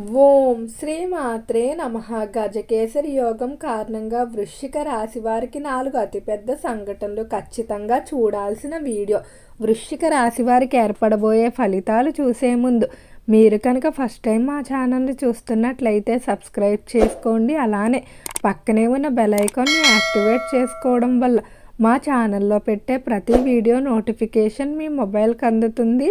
ఓం శ్రీమాత్రే నమ. గజకేసరి యోగం కారణంగా వృశ్చిక రాశి వారికి నాలుగు అతిపెద్ద సంఘటనలు ఖచ్చితంగా చూడాల్సిన వీడియో. వృశ్చిక రాశి వారికి ఏర్పడబోయే ఫలితాలు చూసే ముందు మీరు కనుక ఫస్ట్ టైం మా ఛానల్ని చూస్తున్నట్లయితే సబ్స్క్రైబ్ చేసుకోండి. అలానే పక్కనే ఉన్న బెల్ ఐకాన్ని యాక్టివేట్ చేసుకోవడం వల్ల మా ఛానల్లో పెట్టే ప్రతి వీడియో నోటిఫికేషన్ మీ మొబైల్కి అందుతుంది.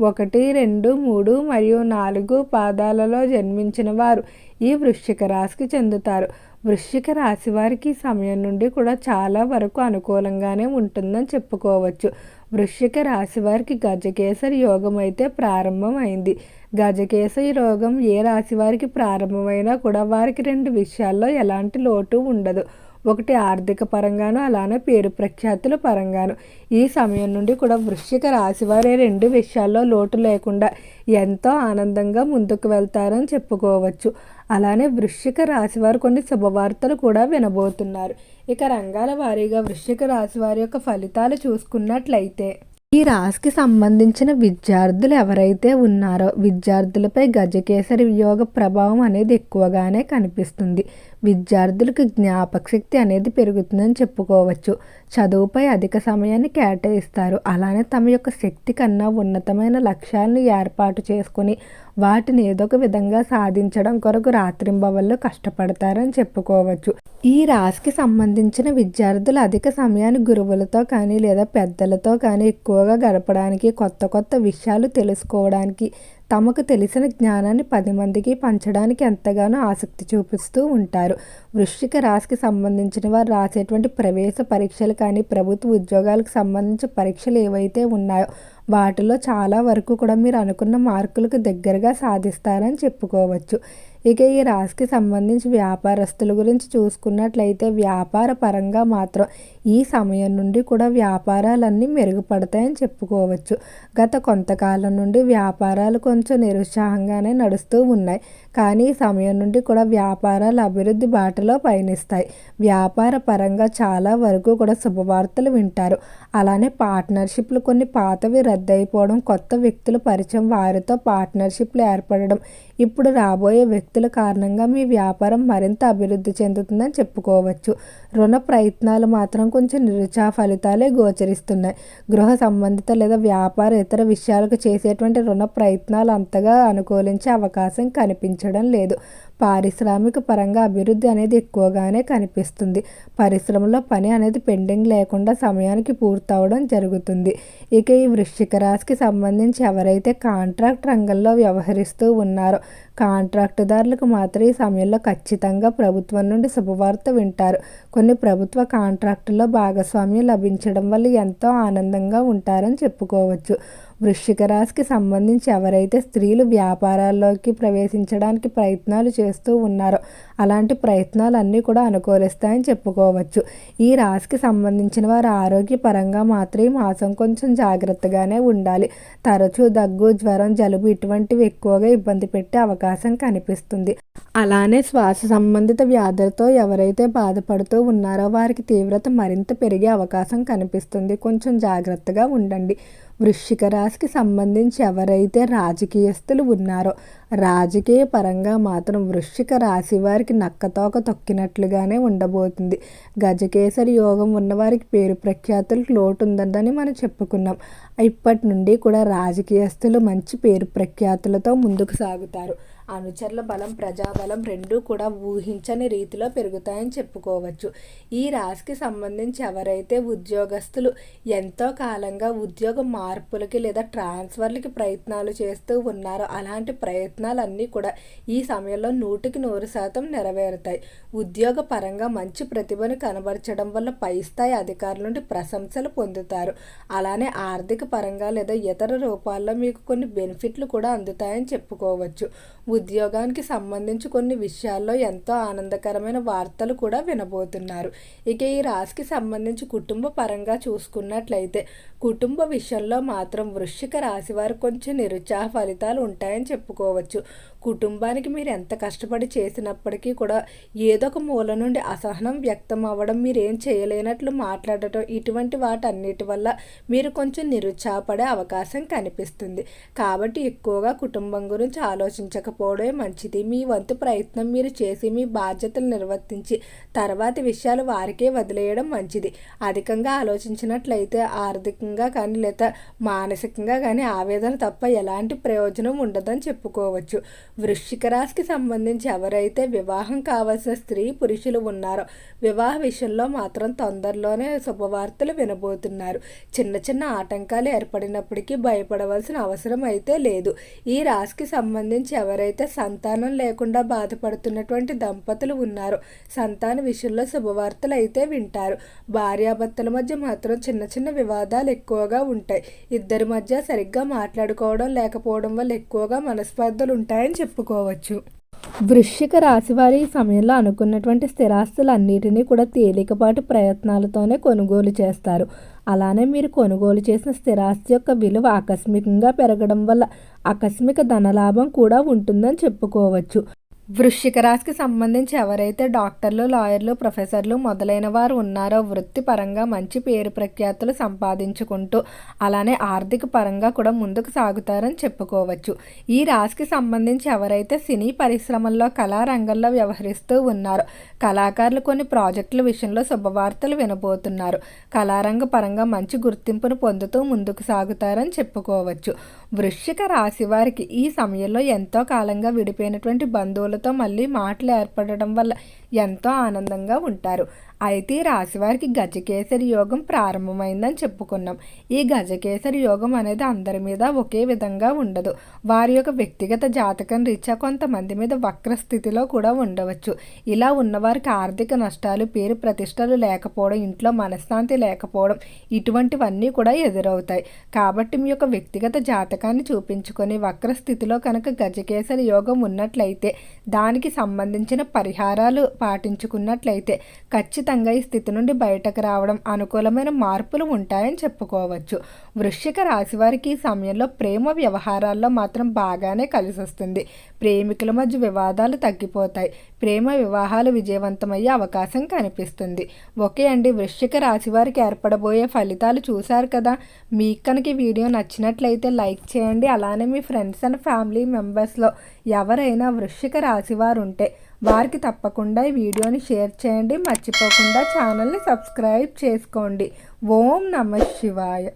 ఒకటి రెండు మూడు మరియు నాలుగు పాదాలలో జన్మించిన వారు ఈ వృశ్చిక రాశికి చెందుతారు. వృశ్చిక రాశి వారికి సమయం నుండి కూడా చాలా వరకు అనుకూలంగానే ఉంటుందని చెప్పుకోవచ్చు. వృశ్చిక రాశి వారికి గజకేసరి యోగం అయితే ప్రారంభమైంది. గజకేసరి యోగం ఏ రాశి వారికి ప్రారంభమైనా కూడా వారికి రెండు విషయాల్లో ఎలాంటి లోటు ఉండదు. ఒకటి ఆర్థిక పరంగాను అలానే పేరు ప్రఖ్యాతుల పరంగాను. ఈ సమయం నుండి కూడా వృశ్చిక రాశి వారి రెండు విషయాల్లో లోటు లేకుండా ఎంతో ఆనందంగా ముందుకు వెళ్తారని చెప్పుకోవచ్చు. అలానే వృశ్చిక రాశి వారు కొన్ని శుభవార్తలు కూడా వినబోతున్నారు. ఇక రంగాల వారీగా వృశ్చిక రాశి వారి యొక్క ఫలితాలు చూసుకున్నట్లయితే ఈ రాశికి సంబంధించిన విద్యార్థులు ఎవరైతే ఉన్నారో విద్యార్థులపై గజకేసరి వియోగ ప్రభావం అనేది ఎక్కువగానే కనిపిస్తుంది. విద్యార్థులకు జ్ఞాపక శక్తి అనేది పెరుగుతుందని చెప్పుకోవచ్చు. చదువుపై అధిక సమయాన్ని కేటాయిస్తారు. అలానే తమ యొక్క శక్తి కన్నా ఉన్నతమైన లక్ష్యాలను ఏర్పాటు చేసుకుని వాటిని ఏదో ఒక విధంగా సాధించడం కొరకు రాత్రింబవళ్ళు కష్టపడతారని చెప్పుకోవచ్చు. ఈ రాశికి సంబంధించిన విద్యార్థులు అధిక సమయాన్ని గురువులతో కానీ లేదా పెద్దలతో కానీ ఎక్కువగా గడపడానికి కొత్త కొత్త విషయాలు తెలుసుకోవడానికి తమకు తెలిసిన జ్ఞానాన్ని పది మందికి పంచడానికి ఎంతగానో ఆసక్తి చూపిస్తూ ఉంటారు. వృశ్చిక రాశికి సంబంధించిన వారు రాసేటువంటి ప్రవేశ పరీక్షలు కానీ ప్రభుత్వ ఉద్యోగాలకు సంబంధించిన పరీక్షలు ఏవైతే ఉన్నాయో వాటిలో చాలా వరకు కూడా మీరు అనుకున్న మార్కులకు దగ్గరగా సాధిస్తారని చెప్పుకోవచ్చు. ఇక ఈ రాశికి సంబంధించి వ్యాపారస్తుల గురించి చూసుకున్నట్లయితే వ్యాపార పరంగా మాత్రం ఈ సమయం నుండి కూడా వ్యాపారాలన్నీ మెరుగుపడతాయని చెప్పుకోవచ్చు. గత కొంతకాలం నుండి వ్యాపారాలు కొంచెం నిరుత్సాహంగానే నడుస్తూ ఉన్నాయి. కానీ ఈ సమయం నుండి కూడా వ్యాపారాలు అభివృద్ధి బాటలో పయనిస్తాయి. వ్యాపార పరంగా చాలా వరకు కూడా శుభవార్తలు వింటారు. అలానే పార్ట్నర్షిప్లు కొన్ని పాతవి రద్దయిపోవడం కొత్త వ్యక్తుల పరిచయం వారితో పార్ట్నర్షిప్లు ఏర్పడడం ఇప్పుడు రాబోయే వ్యక్తుల కారణంగా మీ వ్యాపారం మరింత అభివృద్ధి చెందుతుందని చెప్పుకోవచ్చు. రుణ ప్రయత్నాలు మాత్రం కొంచెం నిరుచా ఫలితాలే గోచరిస్తున్నాయి. గృహ సంబంధిత లేదా వ్యాపార ఇతర విషయాలకు చేసేటువంటి రుణ ప్రయత్నాలు అంతగా అనుకూలించే అవకాశం కనిపించింది. కనిపించడం లేదు. పారిశ్రామిక పరంగా అభివృద్ధి అనేది ఎక్కువగానే కనిపిస్తుంది. పరిశ్రమలో పని అనేది పెండింగ్ లేకుండా సమయానికి పూర్తవడం జరుగుతుంది. ఇక ఈ వృశ్చిక రాశికి సంబంధించి ఎవరైతే కాంట్రాక్ట్ రంగంలో వ్యవహరిస్తూ ఉన్నారో కాంట్రాక్టుదారులకు మాత్రం ఈ సమయంలో ఖచ్చితంగా ప్రభుత్వం నుండి శుభవార్త వింటారు. కొన్ని ప్రభుత్వ కాంట్రాక్టుల్లో భాగస్వామ్యం లభించడం వల్ల ఎంతో ఆనందంగా ఉంటారని చెప్పుకోవచ్చు. వృశ్చిక రాశికి సంబంధించి ఎవరైతే స్త్రీలు వ్యాపారాల్లోకి ప్రవేశించడానికి ప్రయత్నాలు చేస్తూ ఉన్నారో. అలాంటి ప్రయత్నాలు అన్నీ కూడా అనుకూలిస్తాయని చెప్పుకోవచ్చు. ఈ రాశికి సంబంధించిన వారు ఆరోగ్యపరంగా మాత్రం ఈ మాసం కొంచెం జాగ్రత్తగానే ఉండాలి. తరచూ దగ్గు జ్వరం జలుబు ఇటువంటివి ఎక్కువగా ఇబ్బంది పెట్టే అవకాశం కనిపిస్తుంది. అలానే శ్వాస సంబంధిత వ్యాధులతో ఎవరైతే బాధపడుతూ ఉన్నారో వారికి తీవ్రత మరింత పెరిగే అవకాశం కనిపిస్తుంది. కొంచెం జాగ్రత్తగా ఉండండి. వృశ్చిక రాశికి సంబంధించి ఎవరైతే రాజకీయస్తులు ఉన్నారో రాజకీయ పరంగా మాత్రం వృశ్చిక రాశి వారికి నక్కతోక తొక్కినట్లుగానే ఉండబోతుంది. గజకేసరి యోగం ఉన్నవారికి పేరు ప్రఖ్యాతులకు లోటు ఉందని మనం చెప్పుకున్నాం. ఇప్పటి నుండి కూడా రాజకీయస్తులు మంచి పేరు ప్రఖ్యాతులతో ముందుకు సాగుతారు. అనుచరుల బలం ప్రజాబలం రెండూ కూడా ఊహించని రీతిలో పెరుగుతాయని చెప్పుకోవచ్చు. ఈ రాశికి సంబంధించి ఎవరైతే ఉద్యోగస్తులు ఎంతో కాలంగా ఉద్యోగ మార్పులకి లేదా ట్రాన్స్ఫర్లకి ప్రయత్నాలు చేస్తూ ఉన్నారో అలాంటి ప్రయత్నాలన్నీ కూడా ఈ సమయంలో నూటికి నూరు శాతం నెరవేరుతాయి. ఉద్యోగ పరంగా మంచి ప్రతిభను కనబరచడం వల్ల పై స్థాయి అధికారుల నుండి ప్రశంసలు పొందుతారు. అలానే ఆర్థిక పరంగా లేదా ఇతర రూపాల్లో మీకు కొన్ని బెనిఫిట్లు కూడా అందుతాయని చెప్పుకోవచ్చు. ఉద్యోగానికి సంబంధించి కొన్ని విషయాల్లో ఎంతో ఆనందకరమైన వార్తలు కూడా వినబోతున్నారు. ఇక ఈ రాశికి సంబంధించి కుటుంబ పరంగా చూసుకున్నట్లయితే కుటుంబ విషయంలో మాత్రం వృశ్చిక రాశి వారు కొంచెం నిరుత్సాహ ఫలితాలు ఉంటాయని చెప్పుకోవచ్చు. కుటుంబానికి మీరు ఎంత కష్టపడి చేసినప్పటికీ కూడా ఏదో ఒక మూల నుండి అసహనం వ్యక్తం అవ్వడం మీరు ఏం చేయలేనట్లు మాట్లాడటం ఇటువంటి వాటన్నిటి వల్ల మీరు కొంచెం నిరుత్సాహపడే అవకాశం కనిపిస్తుంది. కాబట్టి ఎక్కువగా కుటుంబం గురించి ఆలోచించకపోవడమే మంచిది. మీ వంతు ప్రయత్నం మీరు చేసి మీ బాధ్యతలు నిర్వర్తించి తర్వాతి విషయాలు వారికే వదిలేయడం మంచిది. అధికంగా ఆలోచించినట్లయితే ఆర్థికంగా కానీ లేదా మానసికంగా కానీ ఆవేదన తప్ప ఎలాంటి ప్రయోజనం ఉండదని చెప్పుకోవచ్చు. వృశ్చిక రాశికి సంబంధించి ఎవరైతే వివాహం కావాల్సిన స్త్రీ పురుషులు ఉన్నారో వివాహ విషయంలో మాత్రం తొందరలోనే శుభవార్తలు వినబోతున్నారు. చిన్న చిన్న ఆటంకాలు ఏర్పడినప్పటికీ భయపడవలసిన అవసరం అయితే లేదు. ఈ రాశికి సంబంధించి ఎవరైతే సంతానం లేకుండా బాధపడుతున్నటువంటి దంపతులు ఉన్నారో సంతాన విషయంలో శుభవార్తలు అయితే వింటారు. భార్యాభర్తల మధ్య మాత్రం చిన్న చిన్న వివాదాలు ఎక్కువగా ఉంటాయి. ఇద్దరి మధ్య సరిగ్గా మాట్లాడుకోవడం లేకపోవడం వల్ల ఎక్కువగా మనస్పర్ధలు ఉంటాయని చెప్పుకోవచ్చు. వృశ్చిక రాశి వారి ఈ సమయంలో అనుకున్నటువంటి స్థిరాస్తులన్నిటినీ కూడా తేలికపాటి ప్రయత్నాలతోనే కొనుగోలు చేస్తారు. అలానే మీరు కొనుగోలు చేసిన స్థిరాస్తి యొక్క విలువ ఆకస్మికంగా పెరగడం వల్ల ఆకస్మిక ధనలాభం కూడా ఉంటుందని చెప్పుకోవచ్చు. వృశ్చిక రాశికి సంబంధించి ఎవరైతే డాక్టర్లు లాయర్లు ప్రొఫెసర్లు మొదలైన వారు ఉన్నారో వృత్తిపరంగా మంచి పేరు ప్రఖ్యాతులు సంపాదించుకుంటూ అలానే ఆర్థిక పరంగా కూడా ముందుకు సాగుతారని చెప్పుకోవచ్చు. ఈ రాశికి సంబంధించి ఎవరైతే సినీ పరిశ్రమల్లో కళారంగంలో వ్యవహరిస్తూ ఉన్నారో కళాకారులు కొన్ని ప్రాజెక్టుల విషయంలో శుభవార్తలు వినబోతున్నారు. కళారంగ పరంగా మంచి గుర్తింపును పొందుతూ ముందుకు సాగుతారని చెప్పుకోవచ్చు. వృశ్చిక రాశి వారికి ఈ సమయంలో ఎంతో కాలంగా విడిపోయినటువంటి బంధువులతో మళ్ళీ మాటలు ఏర్పడడం వల్ల ఎంతో ఆనందంగా ఉంటారు. అయితే రాశివారికి గజకేసరి యోగం ప్రారంభమైందని చెప్పుకున్నాం. ఈ గజకేసరి యోగం అనేది అందరి మీద ఒకే విధంగా ఉండదు. వారి యొక్క వ్యక్తిగత జాతకం రీత్యా కొంతమంది మీద వక్ర స్థితిలో కూడా ఉండవచ్చు. ఇలా ఉన్నవారికి ఆర్థిక నష్టాలు పేరు ప్రతిష్టలు లేకపోవడం ఇంట్లో మనశ్శాంతి లేకపోవడం ఇటువంటివన్నీ కూడా ఎదురవుతాయి. కాబట్టి మీ యొక్క వ్యక్తిగత జాతకాన్ని చూపించుకొని వక్ర స్థితిలో కనుక గజకేసరి యోగం ఉన్నట్లయితే దానికి సంబంధించిన పరిహారాలు పాటించుకున్నట్లయితే ఖచ్చితంగా ఈ స్థితి నుండి బయటకు రావడం అనుకూలమైన మార్పులు ఉంటాయని చెప్పుకోవచ్చు. వృశ్చిక రాశి వారికి ఈ సమయంలో ప్రేమ వ్యవహారాల్లో మాత్రం బాగానే కలిసొస్తుంది. ప్రేమికుల మధ్య వివాదాలు తగ్గిపోతాయి. ప్రేమ వివాహాలు విజయవంతమయ్యే అవకాశం కనిపిస్తుంది. ఓకే అండి వృశ్చిక రాశి వారికి ఏర్పడబోయే ఫలితాలు చూశారు కదా? మీకు కనుక వీడియో నచ్చినట్లయితే లైక్ చేయండి. అలానే మీ ఫ్రెండ్స్ అండ్ ఫ్యామిలీ మెంబర్స్లో ఎవరైనా వృశ్చిక రాశి వారు ఉంటే వారికి తప్పకుండా ఈ వీడియోని షేర్ చేయండి. మర్చిపోకుండా ఛానల్ని సబ్స్క్రైబ్ చేసుకోండి. ఓం నమ శివాయ.